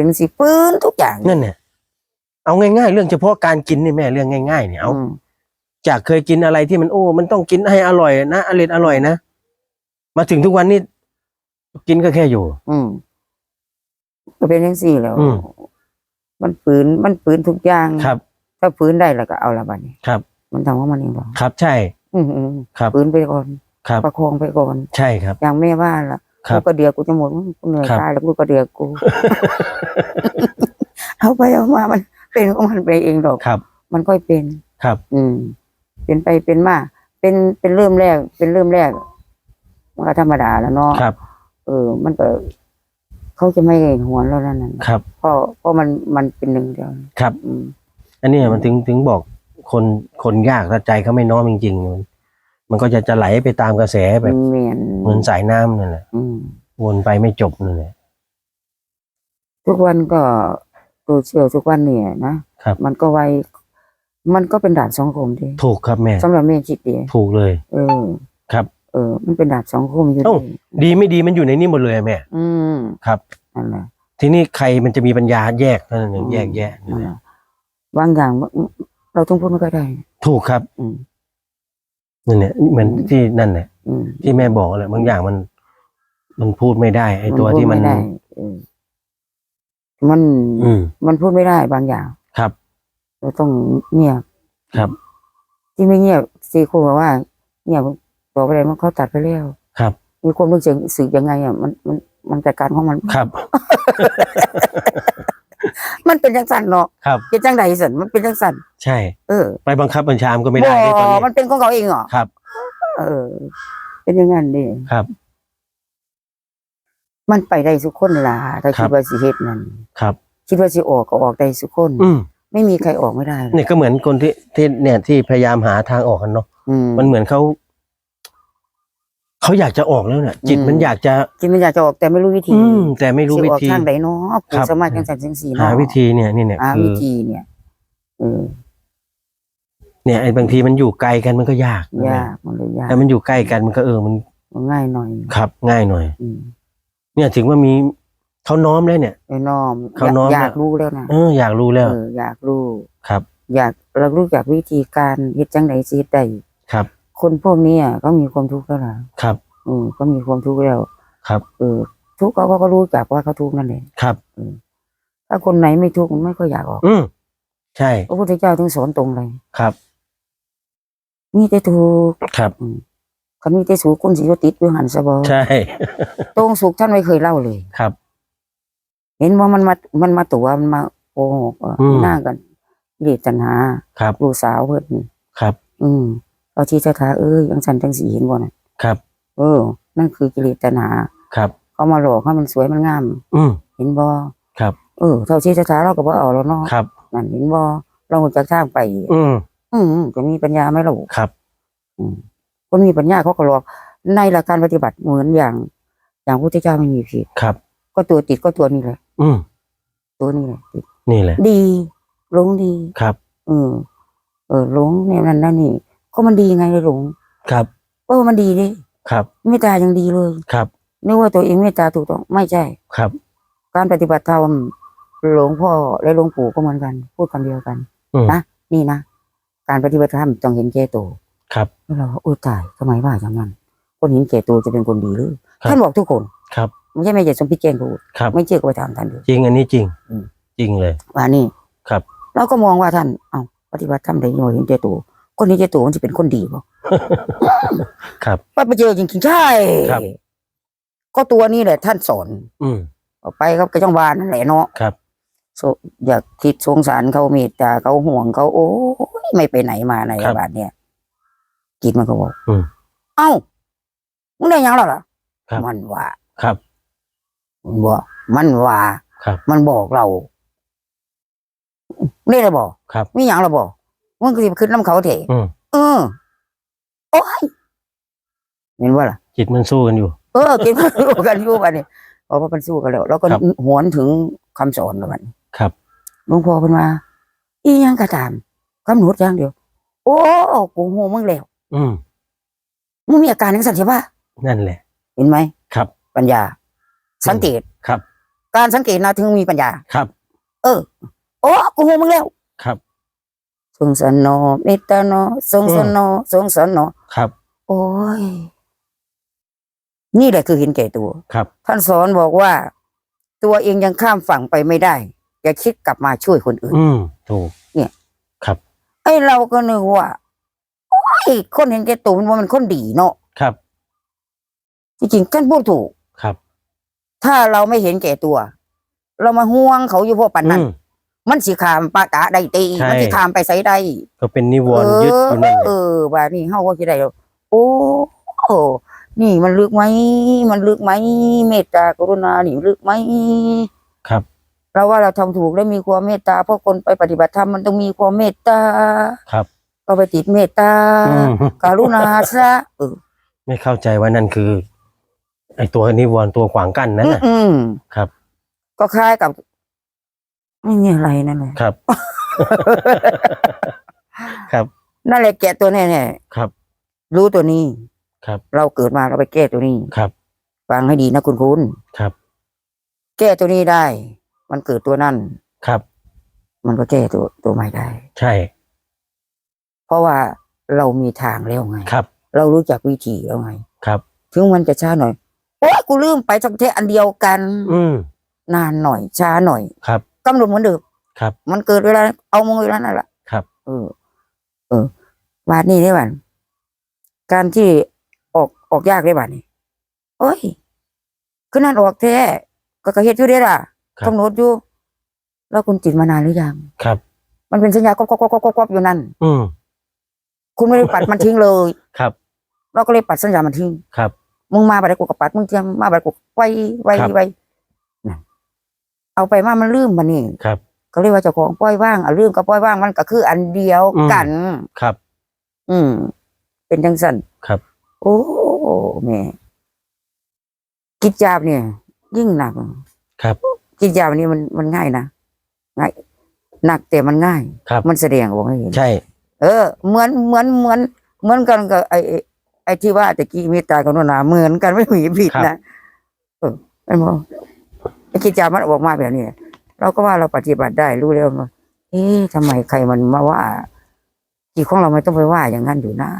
เป็นสิฟื้นทุกอย่างนั่นเนี่ยเอาง่ายๆ เรื่องเฉพาะการกินนี่แม่เรื่องง่ายๆเนี่ยเอาอืมจากเคยกินอะไรที่มันโอ้ มันต้องกินให้อร่อยนะอร่อยอร่อยนะมาถึงทุกวันนี้กินก็แค่อยู่ อืมก็เป็นจังซี่แหล้วอืมมันฝืนมันฝืนทุกอย่างครับ ถ้าฝืนได้แล้วก็เอาละบัดนี้ครับ มันทำว่ามันเองหรอครับ ใช่ อืมอืมครับฝืนไปก่อนครับประคองไปก่อน ใช่ครับ อย่างแม่ว่าล่ะ ครับลูกกระเดือกกูจะหมดกูเหนื่อยครับ ตายแล้วลูกกระเดือกกู เอาไปเอามามันเป็นของมันไปเองหรอก ครับ มันค่อยเป็น ครับ อืม เป็นไปเป็นมา เป็นเป็นเริ่มแรก เป็นเริ่มแรกมันก็ธรรมดาแล้วเนาะครับ เออ มันก็เขาจะไม่หวนแล้วนั่นน่ะครับ เพราะเพราะมันมันเป็นหนึ่งเดียวครับ อืม อันเนี้ยมันถึงถึงบอกคนคนยากถ้าใจเขาไม่น้อมจริงๆมัน มันก็จะจะไหลไปตามกระแสแบบเมียนเหมือนสายน้ำนั่นแหละอืม วนไปไม่จบนั่นแหละ ทุกวันก็โซเชียลทุกวันเนี่ยนะครับ มันก็ไวมันก็เป็นดาบสองคมดีถูกครับแม่ สำหรับแม่คิดดีถูกเลย เออครับ เออ มันเป็นดาบสองคมอยู่เอ้า ดีดีไม่ดีมันอยู่ในนี้หมดเลยอะแม่ อืมครับ นั่นแหละ ทีนี้ใครมันจะมีปัญญาแยกเท่านั้นเองแยกแยะนั่นแหละบางอย่างเราต้องพูดไม่ค่อยได้ ถูกครับ อืม นั่นแหละเหมือนที่นั่นแหละอืมที่แม่บอกแหละบางอย่างมัน มันพูดไม่ได้ ไอ้ตัวที่มัน พูดไได้เออมันอืม มันพูดไม่ได้บางอย่างครับ เราต้องเงียบครับ ที่ไม่เงียบซีครูบอกว่าเงียบบอกไปเลยมันเขาตัดไปแล้วครับ มีความรู้สึกสึกยังไงอะมันมันมันจัดการของมัน ครับ มันเป็นจังสันเนาะครับ เป็นจังใดสันมันเป็นจังสันใช่ เออไปบังคับบัญชามก็ไม่ได้ด้วยตอนบ่นี้มันเป็นของเขาเองเหรอครับ เออ เป็นอยังงั้นดิครับ มันไปได้สุกคนล่ะถ้าครัคิบดว่าสิเฮ็ดนั่นครับ คิดว่าสิออกก็ออกได้สุกคน อืมไม่มีใครออกไม่ได้หรอกเนี่ยก็เหมือนคนที่ที่เนี่ยที่พยายามหาทางออกกันเนาะอืมมันเหมือนเขา เขาอยากจะออกแล้วเนี่ยจิตอืมมันอยากจะ จิตมันอยากจะออกแต่ไม่รู้วิธีอืมแต่ไม่รู้สิวิออกธีทางใดเนาะครับสามารถจังสันจังสีหาเนาะวิธีเนี่ยนี่เนี่ยหาคือวิธีเนี่ยเออเนี่ยไอ้บางทีมันอยู่ไกลกันมันก็ยากยากมันเลยยากแต่มันอยู่ใกล้กันมันก็เออมันมันง่ายหน่อยครับง่ายหน่อย อืมเนี่ยถึงว่ามีเขาน้อมแล้วเนี่ย ไอ้น้อมเขาน้อมอยากแล้วรู้แล้วนะเอออยากรู้แล้วเอออยากรู้ ครับ อยากเรารู้จักวิธีการเฮ็ดจังไดสิเฮ็ดได้ครับ คนพวกเนี้ยก็มีความทุกข์แล้วล่ะครับ อืมก็มีความทุกข์แล้วครับ เออทุกข์เขาก็รู้จักว่าเขาทุกข์นั่นแหละครับถ้าคนไหนไม่ทุกข์มันไม่ค่อยอยากออกอืมใช่ พระพุทธเจ้าถึงสอนตรงเลยครับมีแต่ทุกข์ครับคันมีแต่สุขคุณสิอยู่ติดอยู่หันซะบ่ใช่ ตรงสุขท่านไม่เคยเล่าเลย ครับ เห็นว่ามันมามันมาตัวมันมาโกหกเอออืมหน้ากันกิเลสตัณหาครับ ลูกสาวเพิ่นครับ อืม เอาที่สถาเอ้ยยังสันจังสีเห็นบ่น่ะครับ เออ นั่นคือกิเลสตัณหาครับ เขามาหลอกให้มันสวยมันงามอืมเห็นบ่ครับ เออเท่าที่สถาเราก็บ่เอาแล้วเนาะครับ นั่นเห็นบ่เรารู้จักทางไป อืมอืมจะมีปัญญาไหมล่ะครับ อืมคนมีปัญญาเขาก็หลอกในหลักการปฏิบัติเหมือนอย่าง อย่างพระพุทธเจ้าไม่มีผิดครับ ก็ตัวติดก็ตัวนี้แหละอืมตัวนี้แหละติดนี่แหละ ดีหลงดีครับ เออ เออหลงเนี่ยนั่นนั่นนี่ ก็มันดีไงเลยหลงครับเออมันดีดิครับเมตตายังดีเลยครับนึกว่าตัวเองเมตตาถูกต้องไม่ใช่ครับ การปฏิบัติธรรมหลวงพ่อและหลวงปู่ก็เหมือนกัน พูดคำเดียวกันอืมนะนี่นะการปฏิบัติธรรมต้องเห็นแก่ตัวครับแล้วเราโอ้ตายทำไมว่าอย่างนั้นคนเห็นแก่ตัวจะเป็นคนดีหรือครับท่านบอกทุกคนครับไม่ใช่ไม่ใช่สมพิษแกล้งพูดครับไม่เชื่อก็ไปถามท่านดูจริงอันนี้จริงอืมจริงเลยว่านี่ครับ เราก็มองว่าท่านเอาปฏิบัติธรรมได้ยังไงเห็นแก่ตัว คนเห็นแก่ตัวมันจะเป็นคนดีป่ะครับไปเจอจริงๆใช่ครับ ก็ตัวนี้แหละ ท่านสอน อืมออกไปครับกระจังหวานนั่นแหละเนาะครับโซอยากคิดสงสารเขาเมตตาเขาห่วงเขาโอ้ยไม่ไปไหนมาไหนครับบาดเนี่ยกิดมันก็บอกอืม เอ้ามึงได้หยังแล้วล่ะครับ มันว่าครับ มันว่ามันว่าครับ มันบอกเราไม่ได้บอกครับ มีหยังเราบอก มึงก็สิไปขึ้นน้ำเขาเถอะอืม เออโอ้ยเห็นว่าล่ะ จิตมันสู้กันอยู่ เออกินมันสู้กันอยู่บัดนี้เพราะว่ามันสู้กันแล้ว แล้วก็ครับหวนถึงคำสอนแล้วบัดนี้ครับ หลวงพ่อเพิ่นว่าอีหยังก็ตามกำหนดอย่างเดียว โอ้กูโหมึงแล้วอืมมึงมีอาการจังซั่นใช่ปะนั่นแหละ เห็นไหมครับ ปัญญา สังเกตครับ การสังเกตนะถึงมีปัญญา ครับ เออ โอ้กูหูมึงแล้วครับ สงสารนอเมตตานอสงสารนอสงสารนอครับ โอ้ย นี่แหละคือเห็นแก่ตัวครับ ท่านสอนบอกว่า ตัวเองยังข้ามฝั่งไปไม่ได้ อย่าคิดกลับมาช่วยคนอื่น อืมถูกเนี่ย ครับ ไอ้เราก็นึกว่าโอ้ยคนเห็นแก่ตัวมันว่ามันคนดีเนาะครับ จริงๆท่านพูดถูกครับ ถ้าเราไม่เห็นแก่ตัว เรามาห่วงเขาอยู่พวกปันนั้นอื มมันสิขามปากาได้ตีใช่ มันสิขามไปใส่ได้ก็เป็นนิวรณ์ยึดอยู่นั่นแหเอละอว่านี่เฮาก็สิได้แล้วโอ้โอ้นี่มันลึกไหมมันลึกไหมเมตตากรุณานี่ลึกไหม ครับ เราว่าเราทำถูกแล้วมีความเมตตาเพราะคนไปปฏิบัติธรรมมันต้องมีความเมตตาครับ ก็ไปติดเมตตาอืมกรุณาซะเออไม่เข้าใจว่านั่นคือ ไอตัวนิวรณ์ตัวขวางกั้นนั่นน่ะ อืมครับ ก็คล้ายกับ ไม่มีอะไรนั่นแหละครับ ครับ นั่นแหละแกะตัวแน่ครับๆรู้ตัวนี้ ครับ เราเกิดมาเราไปแก้ตัวนี้ ครับฟังให้ดีนะคุณคุณครับ แก้ตัวนี้ได้ มันเกิดตัวนั่น ครับ มันก็แก้ตัวตัวใหม่ได้ ใช่ เพราะว่าเรามีทางแล้วไง ครับ เรารู้จักวิธีแล้วไง ครับ ถึงมันจะช้าหน่อยโอ้ยกูลืมไปทั้งประเทศอันเดียวกัน อืมนานหน่อยช้าหน่อย ครับ กำหนดเหมือนเดิมครับ มันเกิดเวลา เอามงเวลานั่นแหละครับ เออ เออวาดนี่ได้บ้านการที่ออกออกยากได้บ้านนี่โอ้ยคือนั่นออกแท้ก็กระเฮ็ดอยู่ได้ล่ะครับกำหนดอยู่ แล้วคุณจิตมานานหรือยังครับ มันเป็นสัญญาก๊อบก๊อบก๊อบก๊อบก๊อบอยู่นั่น อืมคุณไม่ได้ปัดมันทิ้งเลยครับ เราก็เลยปัดสัญญามันทิ้งครับมึงมาบัดใดกูกับปัดมึงเทียมมาบัดใดกูไว้ไว้ครับไว้นั่น เอาไปมามันลืมมันนี่ครับ ก็เรียกว่าเจ้าของปล่อยว่างเอาลืมกับปล่อยว่างมันก็คืออันเดียวกันครับ อืม เป็นจังสันครับ โอ้แม่กิจจาบเนี่ย ยิ่งหนักครับ กิจจาบนี่มันมันง่ายนะง่ายหนักแต่มันง่ายครับมันแสดงออกให้เห็นใช่ เออ เหมือนเหมือนเหมือน เหมือนกันกับไอ้ไอ้ไอ้ที่ว่าตะกี้เมตตากรุณาเหมือนกันไม่มีผิดครับนะเออไอ้หมอ ไอ้กิจจามันออกมาแบบนี้เราก็ว่าเราปฏิบัติได้รู้แล้วว่าเอ๊ะทำไมใครมันมาว่าจิตของเราไม่ต้องไปว่าอย่างนั้นอยู่นะ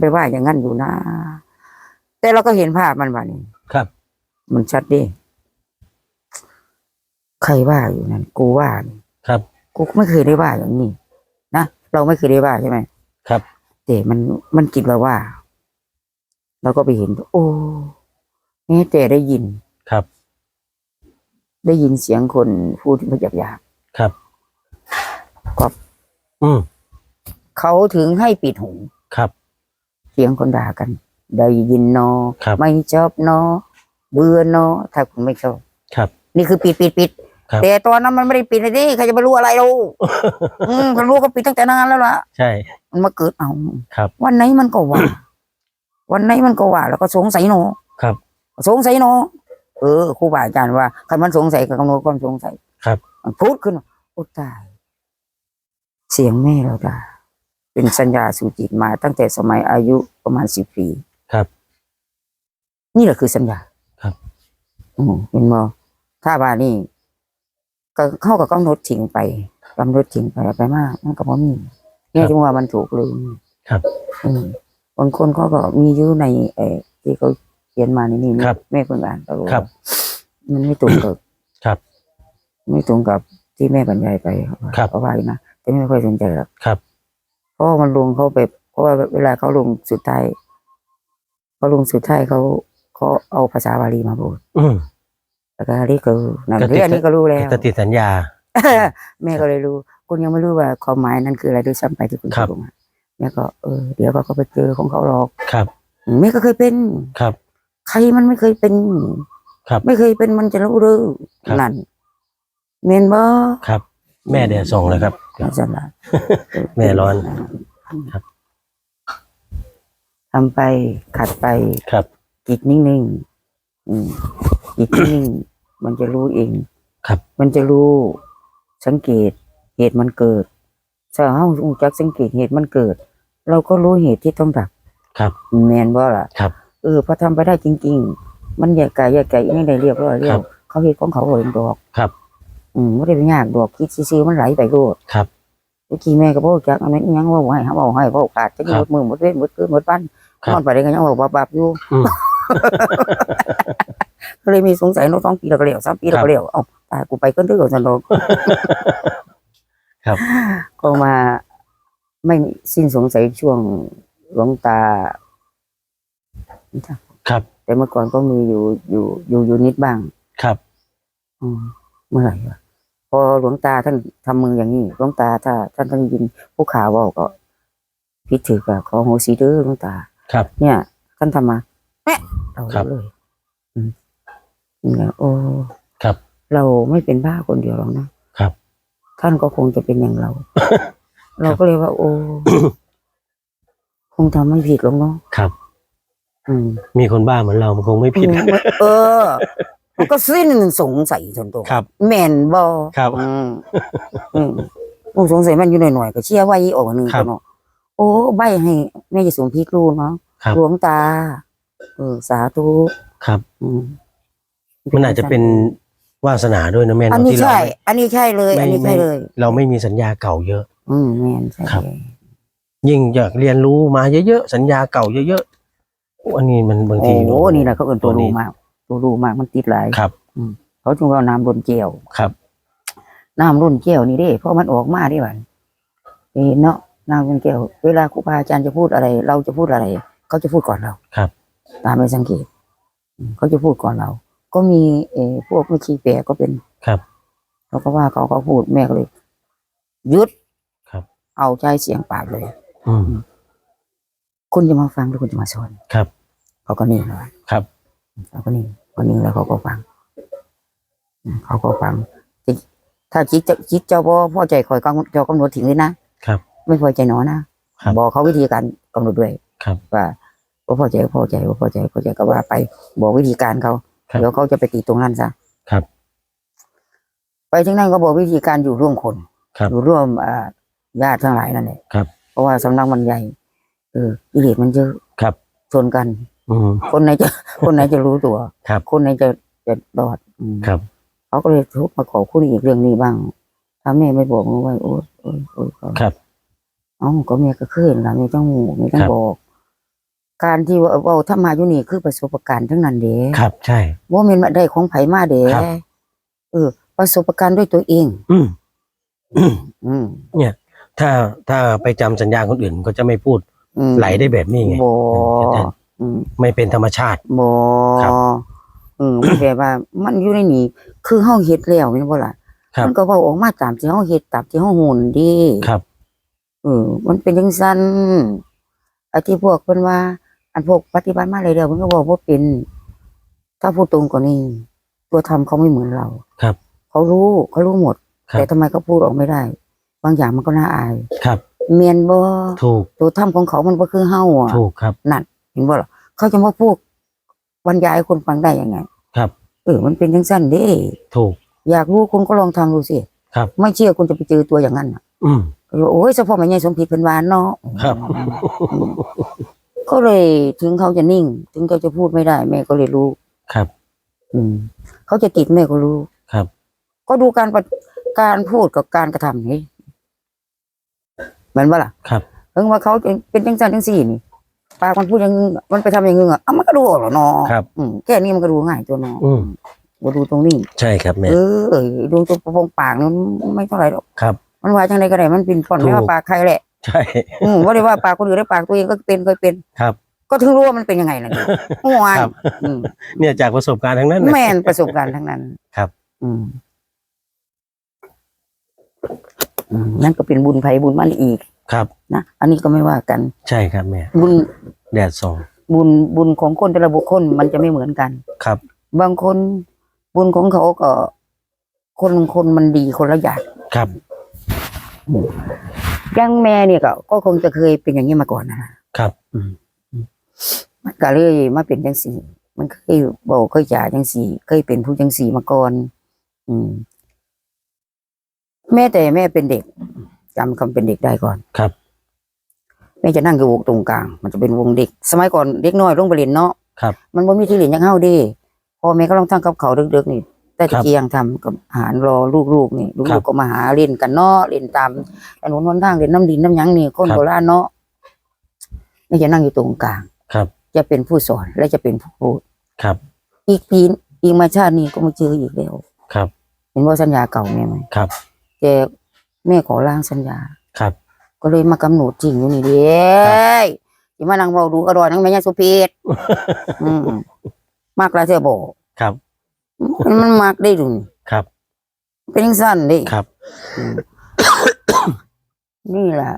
ไปว่าอย่างนั้นอยู่นะ แต่เราก็เห็นภาพมันว่านี่ครับ มันชัดดิใครว่าอยู่นั่นกูว่านี่ครับ กูไม่เคยได้ว่าอย่างนี้นะเราไม่เคยได้ว่าใช่ไหมครับแต่มันมันคิดว่าว่า เราก็ไปเห็น โอ้แม้แต่ได้ยินครับ ได้ยินเสียงคนพูดมาหยาบหยาบครับๆก็อืมเขาถึงให้ปิดหูครับ เสียงคนด่ากัน ได้ยินเนอครับไม่ชอบเนอ เบื่อเนอ ถ้าคุณไม่ชอบครับ นี่คือปิดปิดปิดครับแต่ตอนนั้นมันไม่ได้ปิดเลยดิใครจะไปรู้อะไรเราอืมคนรู้ก็ปิดตั้งแต่นานแล้วล่ะ ใช่ มันมาเกิดเอาครับ วันไหนมันก็ว่า วันไหนมันก็ว่า แล้วก็สงสัยเนอครับ สงสัยเนาะ เออครูบาอาจารย์ว่าใครมันสงสัยก็กำหนดความสงสัยครับ มันพูดขึ้นมาโอ้ตาย เสียงแม่เราด่าเป็นสัญญาสู่จิตมาตั้งแต่สมัยอายุประมาณสิบปี ครับ นี่แหละคือสัญญาครับ อืมเห็นบ่ถ้าว่านี่ก็เข้ากับกำหนดทิ้งไปกำหนดทิ้งไปเอาไปมากมันก็บ่มีนี่จึงว่ามันถูกลืมครับ อืมบางคนเขาก็มีอยู่ในเออที่เขาเขียนมานี่นี่ครับ แม่เพิ่งอ่านก็รู้ครับว่ามันไม่ตรงกับครับ ไม่ตรงกับที่แม่บรรยายไปเขาว่าครับ เขาว่าอย่างนะแต่ไม่ค่อยสนใจหรอกครับ เพราะว่ามันลงเขาไปเพราะว่าเวลาเขาลงสุดท้ายเขาลงสุดท้ายเขาเขาเอาภาษาบาลีมาพูดอืมแล้วก็นี่ก็รู้นั่นก็ติด เรื่องนี้ก็รู้แล้ว จะติดสัญญา แม่ก็เลยรู้ คุณยังไม่รู้ว่าความหมายนั้นคืออะไรด้วยซ้ำไปที่คุณครับ พูดมาแม่ก็เออเดี๋ยวเขาก็ไปเจอของเขาหรอกครับ แม่ก็เคยเป็น ครับ ใครมันไม่เคยเป็นครับ ไม่เคยเป็นมันจะรู้หรือครับ นั่นเมนบ่ครับ แม่เดี๋ยวส่งเลยครับนั่นสละแม่ร้อน ครับ ทำไปขัดไป ครับ จิตนิ่งๆอืมจิตนิ่งๆ มันจะรู้เอง ครับ มันจะรู้ สังเกต เหตุมันเกิดถ้าเฮารู้จักสังเกตเหตุมันเกิด เราก็รู้เหตุที่ต้องดับครับ แมนบ่ล่ะครับ เออพอทำไปได้จริง ๆ มันแยกกายแยกใจไม่ได้เรียบร้อยแล้ครัวบเขาเฮ็ดของเขาเองดอกครับ อืมบ่ได้ไปยากดอกคิดซื่อๆมันไหลไปโลดครับเมื่อกี้แม่ก็บอกจักอันนั้นอิหยังเว่าให้เฮาเว้าให้เว้าขาดจะครัหมบดมือหมดเว้นหมดคืนหมดวันครับนอนไปได้ก็ยังเว้าบับๆอยู่อืมก็เลยมีสงสัยเนาะสองปีแล้วก็แล้วสามปีแล้วครัก็บแล้วเอ้าตายกูไปกันเด้อซั่นดอกครับก็มาไม่สิ้นสงสัยช่วงหลวงตา ครับ แต่เมื่อก่อนก็มีอยู่อยู่อยู่อยู่นิดบ้างครับอืมเมื่อไหร่วะพอหลวงตาท่านทำมืออย่างนี้หลวงตาถ้าท่านท่านยินผู้ข่าวเว่าก็พิดถือกับขอโหสีเด้อหลวงตา ครับ เนี่ย ท่านทำมาแปะเราครับเลยอืมเนี่ยโอ้ครับ เราไม่เป็นบ้าคนเดียวหรอกนะครับ ท่านก็คงจะเป็นอย่างเรา เราก็เลยว่า โอ้คงทำไม่ผิดหรอกเนาะครับอื มมีคนบ้าเหมือนเรามันคงไม่ผิด เออ มันก็สิ้นสงสัยจนตัวครับ แม่นบอครับอืมอืมโอ้สงสัยมันอยู่หน่อยๆก็เชื่อไว้ออกหนึ่งครับตัวเนาะโอ้ใบให้แม่จะสวมพีกรูเนาะครับหลวงตา เออ สาธุครับอืมมันอาจจะเป็นวาสนาด้วยนะแม่อันเนาะนี้ที่เราใช่ อันนี้ใช่เลยไม่อันนี้ใช่ไม่เลย เราไม่มีสัญญาเก่าเยอะ อืมแม่นใช่ครับเลยยิ่งอยากเรียนรู้มาเยอะๆสัญญาเก่าเยอะๆโอ้อันนี้มันบางโอ้ทีโหนี่แหละเขาเอินตัวตัวนี้รูมาก ตัวรูมากมันติดหลายครับเขาจึงว่าน้ำรุนเจียวครับน้ำรุ่นแก้วนี่เด้เพราะมันออกมาได้บัดเอ้เนาะน้ำรุ่นแก้วเวลาครูบาอาจารย์จะพูดอะไร เราจะพูดอะไรเขาจะพูดก่อนเราครับ ตามไปสังเกตอืมเขาจะพูดก่อนเรา ก็มีเออพวกไม่ชีแปรก็เป็นครับเขาก็ว่าเขาก็พูดแม่ก็เลยหยุดครับ เอาใจเสียงปากเลย อืม คุณจะมาฟังหรือคุณจะมาสอนครับ เขาก็นิ่งเลยครับเขาก็นิ่งเขานิ่งแล้วเขาก็ฟังอืมเขาก็ฟังจิถ้าจิตจะจิตเจ้าพ่อพ่อใจคอยกำเจ้ากำหนดถึงเลยนะครับ ไม่พอใจหนอนะครับบอกเขาวิธีการกำหนดด้วยครับว่าว่าพอใจก็พอใจว่าพอใจพอใจก็ว่าไป บอกวิธีการเขาครับเดี๋ยวเขาจะไปติดตรงนั้นซะครับ ไปถึงนั่นก็บอกวิธีการอยู่ร่วมคนครับอยู่ร่วมอ่าญาติทั้งหลายนั่นแหละครับเพราะว่าสำนักมันใหญ่ เออกิเลสมันเยอะครับชนกันอืม คนไหนจะ คนไหนจะรู้ตัวครับ คนไหนจะจะรอดอืมครับ เขาก็เลยทุบมาขอคุณอีกเรื่องนี้บ้างถ้าแม่ไม่บอกหนูไว้โอ๊ยโอ๊ยโอ๊ยก็ครับ เอ้าก็แม่ก็เคยนะแม่ต้องหูแม่ต้องครับ บอก การที่ว่าเว่าถ้ามาอยู่นี่คือประสบการณ์ทั้งนั้นเด้ ครับใช่ ว่ามันมาได้ของไผมาเด้ครับ เออ ประสบการณ์ด้วยตัวเอง อืมอืมอืมถ้าถ้าไปจำสัญญาคนอื่นก็จะไม่พูดอืม ไหลได้แบบนี้ไงบ่อืมอืมไม่เป็นธรรมชาติบ่ครับอืมมันแบบว่า มันอยู่ในนี้คือเฮาเฮ็ดแล้วแม่นบ่ล่ะครับมันก็เว้าออกมาตามที่เฮาเฮ็ดตามที่เฮาโหนดีครับเออมันเป็นจังซั่นไอ้ที่พวกเพิ่นว่า อันพวกปฏิบัติมาเลยเด้อเพิ่นก็บอกว่าเป็น ถ้าพูดตรงกว่านี้ ตัวทำเขาไม่เหมือนเราครับ เขารู้เขารู้หมดครับแต่ทำไมเขาพูดออกไม่ได้ บางอย่างมันก็น่าอายครับ เมียนบ่ถูกตัวทำของเขามันก็คือเฮาอะถูกครับนั่นเห็นบ่ล่ะเขาจะมาพูดบรรยายให้คนฟังได้ยังไง ครับ เออ มันเป็นจังซั่นเด้ถูก อยากรู้คุณก็ลองทำดูสิครับ ไม่เชื่อคุณจะไปเจอตัวอย่างนั้นน่ะ อืมก็เลยโอ้ยเฉพาะแม่ใหญ่สมผิดเพิ่นว่าเนาะครับอืมก็เลยถึงเขาจะนิ่ง ถึงเขาจะพูดไม่ได้ แม่ก็เลยรู้ครับ อืมเขาจะติดแม่ก็รู้ครับ ก็ดูการปฏิการพูดกับการกระทำนี่เห มือนว่าล่ะครับถึงว่าเขาเป็นจังสันจังสี่นี่ปากมันพูดอย่างนึงมันไปทำอย่างนึงอะอะมันก็ดูออกแล้วเนาะครับอืมแค่นี้มันก็ดูง่ายตัวเนาะอืมมาดูตรงนี้ ใช่ครับแม่เออดูตัวประพงปากนี่มันไม่เท่าไหร่หรอกครับ มันว่าจังไดก็ได้มันเป็นฟอนถูกไม่ว่าปากใครแหละ ใช่อืมว่าได้ว่าปากคนอื่นได้ปากตัวเองก็เป็นเคยเป็นครับ ก็ถึงรู้ว่ามันเป็นยังไงล่ะเนี่ยโอ้ยครับอืมเนี่ยจากประสบการณ์ทั้งนั้นนะแม่นประสบการณ์ทั้งนั้นครับ อืมอืม นั่นก็เป็นบุญภัยบุญมันอีกครับนะอันนี้ก็ไม่ว่ากัน ใช่ครับแม่บุญแดดส่องบุญบุญของคนแต่ละบุคคลมันจะไม่เหมือนกันครับ บางคนบุญของเขาก็ คนคนมันดีคนละอย่างครับอยังแม่เนี่ยก็ก็คงจะเคยเป็นอย่างนี้มาก่อนนะครับอืมอืมมันก็เลยมาเป็นจังสี่มันเคยบอกเคยจ่าจังสี่เคยเป็นผู้จังสี่มาก่อน อืม แม่แต่แม่เป็นเด็กจำคำเป็นเด็กได้ก่อนครับ แม่จะนั่งอยู่วงตรงกลาง มันจะเป็นวงเด็ก สมัยก่อนเด็กน้อยลงไปเรียนเนาะครับ มันบ่มีที่เรียนอยังเฮาเดีพ่อแม่ก็ต้องทั้งกับเขาวดึกๆนี่แต่ครัตะบเกียงทำกับอาหารรอลูกๆนี่ครัลูบกๆก็มาหาเล่นกันเนาะเล่นตามถนนหนทางเล่นน้ำดินน้ำหยังนี่คนครับโบราณเนาะนี่จะนั่งอยู่ตรงกลาง ครับจะเป็นผู้สอนและจะเป็นผู้พูด ครับอีกปีอีกมาชาตินี้ก็มาเจออีกแล้ว ครับ เห็นว่าสัญญาเก่าแม่ไหมครับ แต่แม่ขอล้างสัญญา ครับ ก็เลยมากำหนดจริงอยู่นี่เด้ครับที่มานั่งเบาดูอร่อยนั่งแม่ยาสุพีดอืมมากหลายเธอบอกครับมันมันมากได้ดุนครับ เป็นจังสั้นเดิครับ นี่แหละ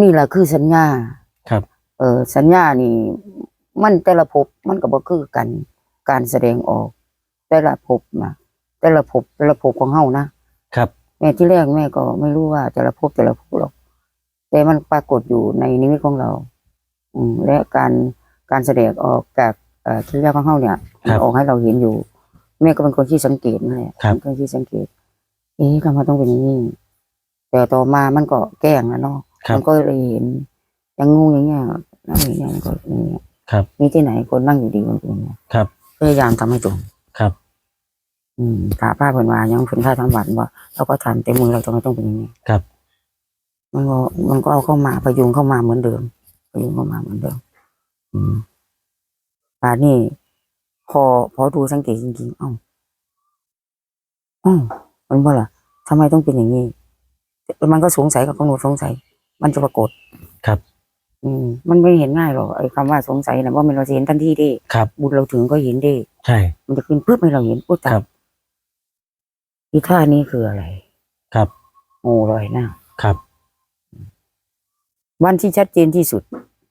นี่แหละคือสัญญา ครับ เออสัญญานี่ มันแต่ละภพมันก็บ่คือกัน การแสดงออก แต่ละภพนะ แต่ละภพแต่ละภพของเฮานะครับ แม่ที่แรกแม่ก็ไม่รู้ว่าแต่ละภพแต่ละภพหรอก แต่มันปรากฏอยู่ในนิมิตของเรา อืมและการการแสดงออกจากเอ่อที่แรกของเฮาเนี่ยครับออกให้เราเห็นอยู่ แม่ก็เป็นคนที่สังเกตนั่นแหละครับ เป็นคนที่สังเกต เอ๊ะทำไมต้องเป็นอย่างนี้แต่ต่อมามันก็แกล้งนะเนาะครับมันก็เลยเห็นอยังงูอย่างเงี้ยนั่งอย่างเงี้ยมันก็อย่างเงี้ยครับ มีที่ไหนคนนั่งอยู่ดีมันเป็นอย่างเงี้ยครับ พยายามทำให้ตรงครับ อืมถ้าผ้าเพิ่นมายังเพิ่นท่าทำบัตรว่าเราก็ทำเต็มมือเราทำไมต้องเป็นอย่างนี้ครับ มันก็มันก็เอาเข้ามาพยุงเข้ามาเหมือนเดิมพยุงเข้ามาเหมือนเดิม อืมป่านนี้พอพอดูสังเกตจริงๆเอ้าอ้าวมันว่าล่ะทำไมต้องเป็นอย่างนี้มันก็สงสัยกับกำหนดสงสัย มันจะปรากฏครับ อืม มันไม่เห็นง่ายหรอกไอ้คำว่าสงสัยนะว่ามันเราจะเห็นทันทีดิครับ บุญเราถึงก็เห็นดิใช่ มันจะขึ้นปุ๊บให้เราเห็นปุ๊บครัตับ อีท่านี้คืออะไร ครับโง่ลอยหน้าครับ วันที่ชัดเจนที่สุด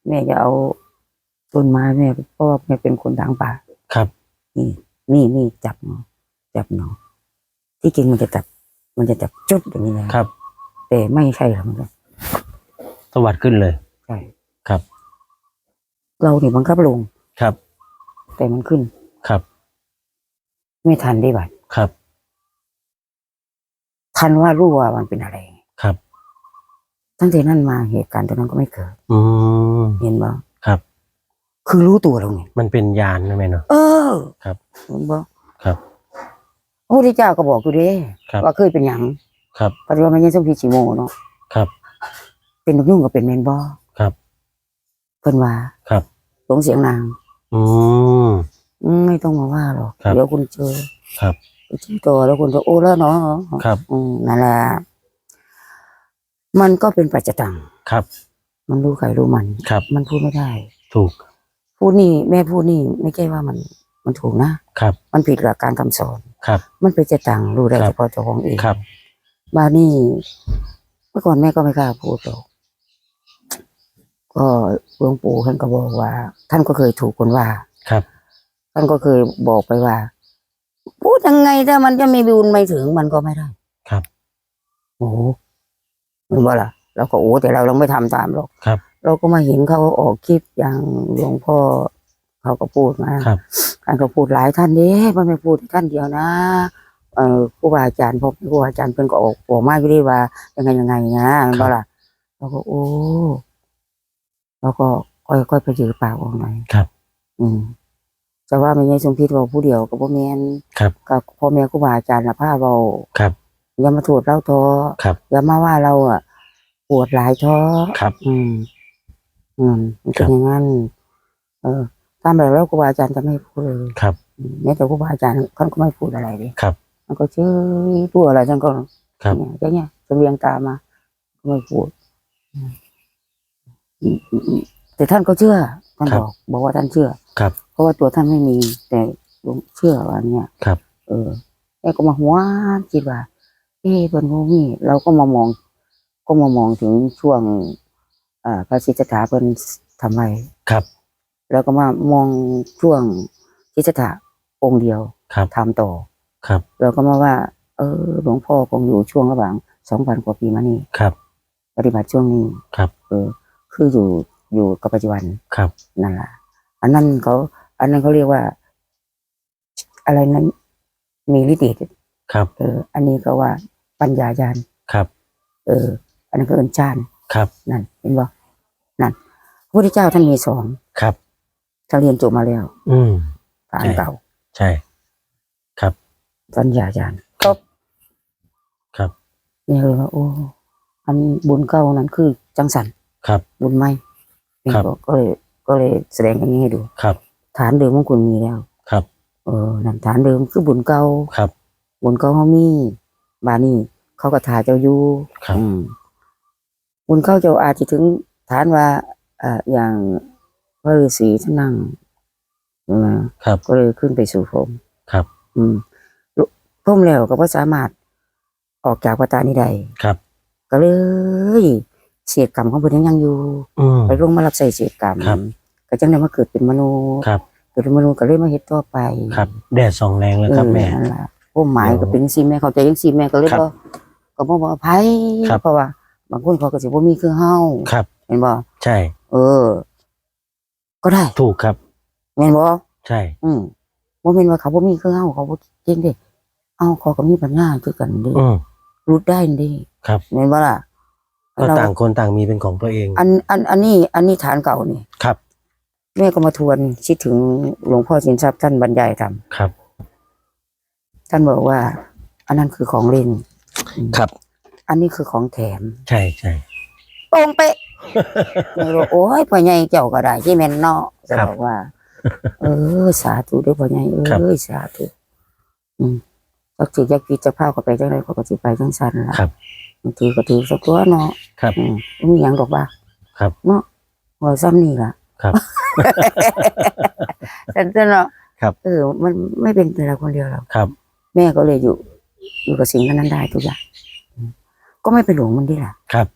แม่จะเอาต้นไม้แม่เพราะว่าแม่เป็นคนทางป่า ครับ นี่นี่นี่จับเนาะจับเนาะที่จริงมันจะจับ มันจะจับจุดอย่างนี้นะครับ แต่ไม่ใช่หรอกมันก็สวัสดขึ้นเลย ใช่ครับ เราเนี่ยบังคับลง ครับ แต่มันขึ้น ครับ ไม่ทันได้บัดครับ ทันว่ารู้ว่ามันเป็นอะไรครับ ตั้งแต่นั้นมาเหตุการณ์ตรงนั้นก็ไม่เกิดอืมเห็นบ่ครับ คือรู้ตัวเราไงมันเป็นยานนะแม่เนาะเออ ครับเห็นบ่ครับ พระพุทธเจ้าก็บอกอยู่เด้ครับ ว่าเคยเป็นหยังครับ ปฏิวัติมันยังสมพิชิโมเนาะครับ เป็นนกยุ่งกับเป็นแมนบ่ครับ เพิ่นว่าครับ หลงเสียงนางอืม อืมไม่ต้องมาว่าหรอกครับ เดี๋ยวคุณเจอครับไปเจอ ตัวแล้วคุณจะโอ้แล้วเนาะครับ อืมนั่นแหละมันก็เป็นปัจจตังครับ มันรู้ใครรู้มันครับ มันพูดไม่ได้ ถูก พูดนี่ แม่พูดนี่ ไม่ใช่ว่ามันมันถูกนะครับ มันผิดหลักการคำสอนครับ มันเป็นจะตังรู้ได้ครับเฉพาะเจ้าของเองครับบ้านนี่ เมื่อก่อนแม่ก็ไม่กล้าพูดหรอกก็หลวงปู่ท่านก็บอกว่า ท่านก็เคยถูกคนว่าครับ ท่านก็เคยบอกไปว่า พูดยังไงถ้ามันจะมีบุญไม่ถึงมันก็ไม่ได้ ครับ โอ้โหมันว่าล่ะเราก็โอ้แต่เราเราไม่ทำตามหรอกครับ เราก็มาเห็นเขาออกคลิปอย่างหลวงพ่อเขาก็พูดมาครับท่านก็พูดหลายท่านเด้มันไม่พูดท่านเดียวนะเออครูบาอาจารย์พอครูบาอาจารย์เพิ่นก็ออกบอกมาอยู่ดีว่ายังไงยังไงนะมันบ่ล่ะเราก็โอ้เราก็ค่อยค่อยไปยือปากออกหน่อยครับ อืม แต่ว่าไม่ใช่สมพิษว่าผู้เดียวก็บ่แม่นครับ กับพ่อแม่ครูบาอาจารย์น่ะพาเว้าครับ อย่ามาโทษเราท้อครับ อย่ามาว่าเราอะปวดหลายท้อครับ อืม อืมมันครัเป็นบอย่างนั้น เออตามแบบแล้วครูบาอาจารย์จะไม่พูดเลยครับอืมแม้แต่ครูบาอาจารย์ท่านก็ไม่พูดอะไรเลยครับ มันก็เชื่อตัวอะไรท่านก็ครับเนี่ยแค่เนี้ยจะเรียงตามมาก็ไม่พูดอืมอืมอืมแต่ท่านก็เชื่อท่านครับบอกบอกว่าท่านเชื่อครับเพ ราะว่าตัวท่านไม่มี แต่หลวงเชื่อว่าเนี่ยครับ เออแล้วก็มาหัวคิดว่า เอ๊ะเป็นพวกนี้เราก็มามอง ก็มามองถึงช่วงอ่าพระศิษฐาเป็นทำไมครับ แล้วก็มามองช่วงศิษฐาองค์เดียวครับทำต่อครับ เราก็มาว่า เออ หลวงพ่อคงอยู่ช่วงระหว่างสองพันกว่าปีมานี่ครับ ปฏิบัติช่วงนี้ครับ เออ คืออยู่อยู่กับปัจจุบันครับนั่นแหละอันนั้นเขา อันนั้นเขาเรียกว่า อะไรนั้น มีฤทธิ์ครับ เออ อันนี้ก็ว่าปัญญาญาณครับ เออ อันนั้นก็เอินชาญครับ นั่น เห็นบ่นั่นพระพุทธเจ้าท่านมีสอนครับท่านเรียนจบมาแล้ว อืมทางใช่เก่าใช่สัญญาอาจารย์ก็ครับนี่เลยว่าโอ้อันบุญเก่านั้นคือจังสันครับ บุญใหม่นี่ครับก็ก็เลยก็เลยแสดงอย่างนี้ให้ดูครับ ฐานเดิมของคุณมีแล้ว ครับ เออนั่นฐานเดิมคือบุญเก่าครับ บุญเก่าเขามีบานี่ เขาก็ทาเจ้าอยู่ครับ อืมบุญเก่าเจ้าอาจจะถึงฐานว่าเอ่ออย่างพระฤาษีท่านนั่งมาครับ ก็เลยขึ้นไปสู่พรหมครับ อืมพรหมแล้วก็บ่สามารถออกจากวัฏฏานี้ได้ครับ ก็เลยเสียกรรมของเพิ่นยังยังอยู่ อืม ไปลงมารับใส่เสียกรรมครับ ก็จังได้มาเกิดเป็นมนุษย์ครับ เกิดเป็นมนุษย์ก็เลยมาเฮ็ดต่อไปครับแดดส่องแรงแล้วครับแม่เออนั่นล่ะผู้หมายโอ้ก็เป็นจังซี่แม่เข้าใจจังซี่แม่ก็เลยครับบ่ก็บ่บ่อภัยครับเพราะว่า บางคนเขาก็สิบ่มีคือเฮาครับเห็นบ่ใช่ เออ ก็ได้ถูกครับแม่นบ่ใช่ อืมบ่แม่นว่าเขาบ่มีคือเฮาเขาบ่เก่งเด้เอ้าเขาก็มีปัญญาคือกันเด้อืมรู้ได้เด้ครับแม่นบ่ล่ะก็เราต่างคนต่างมีเป็นของตัวเอง อันอันอันนี้ อันนี้ฐานเก่านี่ครับ แม่ก็มาทวนคิดถึงหลวงพ่อสินทรัพย์ท่านบรรยายธรรมครับ ท่านบอกว่า อันนั้นคือของเล่น ครับ อันนี้คือของแถม ใช่ใช่ตรงเป๊ะไม่รู้โอ้ยพ่อใหญ่เจ้าก็ได้ที่แม่นเนาะจะครับบอกว่า เออ สาธุเด้วยพ่อใหญ่ครับเอ้ยสาธุอืมจักสิจักกิจจะพาเขาไปจังไดเขาก็สิไปจังซั่นล่ะครับบางทีก็ถือสักตัวเนาะครับอืมบ่มีหยังดอกบ่าครับ เนาะว่าซ้ำนี่ล่ะ ครับแต่แต่เนาะครับ เออ มันไม่เป็นแต่เราคนเดียวหรอกครับ แม่ก็เลยอยู่ อยู่กับสิ่งนั้นได้ทุกอย่างอืมก็ไม่ไปหลงมันดิล่ะครับ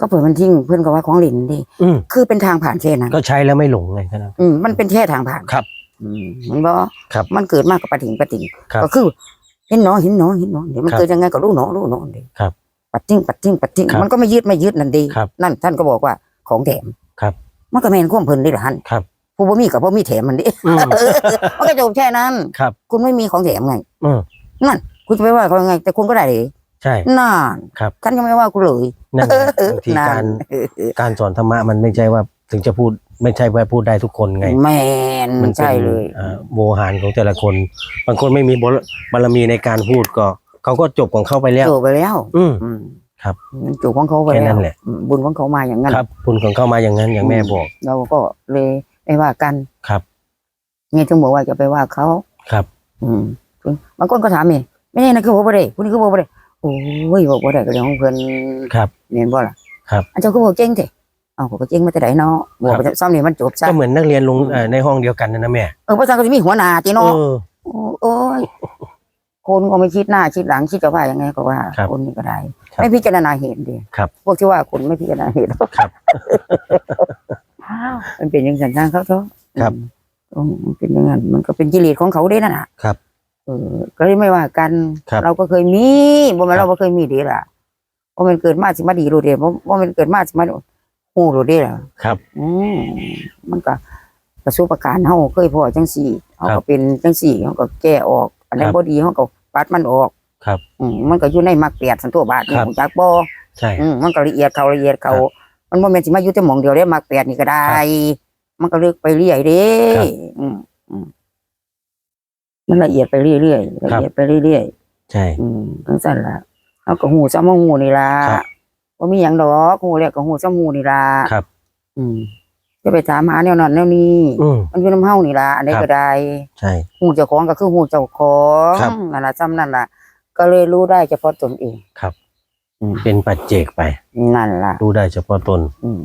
ก็เปิดมันทิ้งเพื่อนก็ว่าของหลินดิอืมคือเป็นทางผ่านแค่นั้นก็ใช้แล้วไม่หลงไงครับ อืมมันเป็นแค่ทางผ่านครับ อืมมันบอกครับมันเกิดมากกับปะถิงปะถิงครับก็คือเห็นหนอเห็นหนอเห็นหนอเดี๋ยวมันครับเกิดยังไงก็รู้หนอรู้หนอดิครับปัดทิ้งปัดทิ้งปัดทิ้งครับมันก็ไม่ยึดไม่ยึดนั่นดีครับนั่นท่านก็บอกว่าของแถมครับ มันก็แมนข้อมเพลินดิล่ะฮันครับ ผู้บ่มีกับบ่มีแถมมันดิอืม มันก็จบแค่นั้น ครับ คุณไม่มีของแถมไง อืมนั่น คุณจะไปว่าเขายังไง แต่คุณก็ได้เลยใช่ นั่นครับ ท่านก็ไม่ว่าคุณเลยนั่นแหละบางทีนั่นการการสอนธรรมะมันไม่ใช่ว่าถึงจะพูดไม่ใช่ว่าพูดได้ทุกคนไง แมนมันใช่เลยอ่าโวหารของแต่ละคน บางคนไม่มีบารบารมีในการพูดก็เขาก็จบของเขาไปแล้ว จบไปแล้ว อืมอืม ครับมันจบของเขาไปแค่แล้นั้วนแหละอืมบุญของเขามาอย่างนั้นครับ บุญของเขามาอย่างนั้นอย่างแม่บอก เราก็เลยไม่ว่ากันครับไงถึงบอกว่าจะไปว่าเขาครับ อืมบางคนก็ถามเองไม่ใช่นะคือบอกบ่ได้คุณนี่คือบอกบ่ได้โอ้ยบอกบ่ได้ก็เรื่องของเพิ่นครับเห็นบ่ล่ะครับอันเจ้าก็บอกเจ๊งเถอะเอ้าก็เจ๊งมาแต่ไหนเนาะบอกไปซ้ำนี่มันจบซะก็เหมือนนักเรียนลงเอ่อในห้องเดียวกันนะนะแม่เออภาษาก็จะมีหัวหน้าจีเอเนาะอโอ้โอ้ย คนก็ไม่คิดหน้าคิดหลังคิดจะว่ายังไงก็ว่าครับคนนี่ก็ได้ ครับไม่พิจารณาเหตุดิครับ พวกที่ว่าคนไม่พิจารณาเหตุครับมันเป็นอย่างสันทางเขาเถอะครับอืมมันเป็นอย่างนั้นมันก็เป็นกิเลสของเขาได้นั่นน่ะครับเออก็เลยไม่ว่ากัน ครับเราก็เคยมีบ่แม่นครับ เราบ่เคยมีเดีล่ะบ่แม่นเกิดมาสิมาดีโลดเด้บ่บ่แม่นเกิดมาสิมาฮู้โลดเด้ล่ะ ครับ อืมมันก็ประสบการณ์เฮาเคยพอจังซี่เฮาครัก็บ เป็นจังซี่เฮาก็แก้ออก อันใดครับ บ่ดีเฮาก็ปัดมันออก ครับ อืมมันก็อยู่ในมรรคแปดสันตัวบาทนี่ครับรู้จักบ่ใช่ อืมมันก็ละเอียดเขาละเอียดเขา ครับมันบ่แม่นสิมาอยู่แต่หม่องเดียวได้มรรคแปดนี่ก็ได้ มันก็เลือกไปเรื่อยเด้ครับอืมอืมมันละเอียดไปเรื่อยๆละครับ เอียดไปเรื่อยใช่ ๆอืมจังซั่นล่ะเฮาก็ฮู้ซ้ำว่าฮู้นี่ล่ะครับบ่มีหยังดอกฮู้แล้วก็ฮู้ซ้ำฮู้นี่ล่ะครับ อืม จะไปถามหาแนวนั้นแนวนี้ อืม มันอยู่นำเฮานี่ล่ะอันใดครับ ก็ได้ใช่ฮู้เจ้าของก็คือฮู้เจ้าของครับ นั่นล่ะซ้ำนั่นล่ะ ก็เลยรู้ได้เฉพาะตนเอง ครับ อืม เป็นปัจเจกไป นั่นล่ะ รู้ได้เฉพาะตน อืม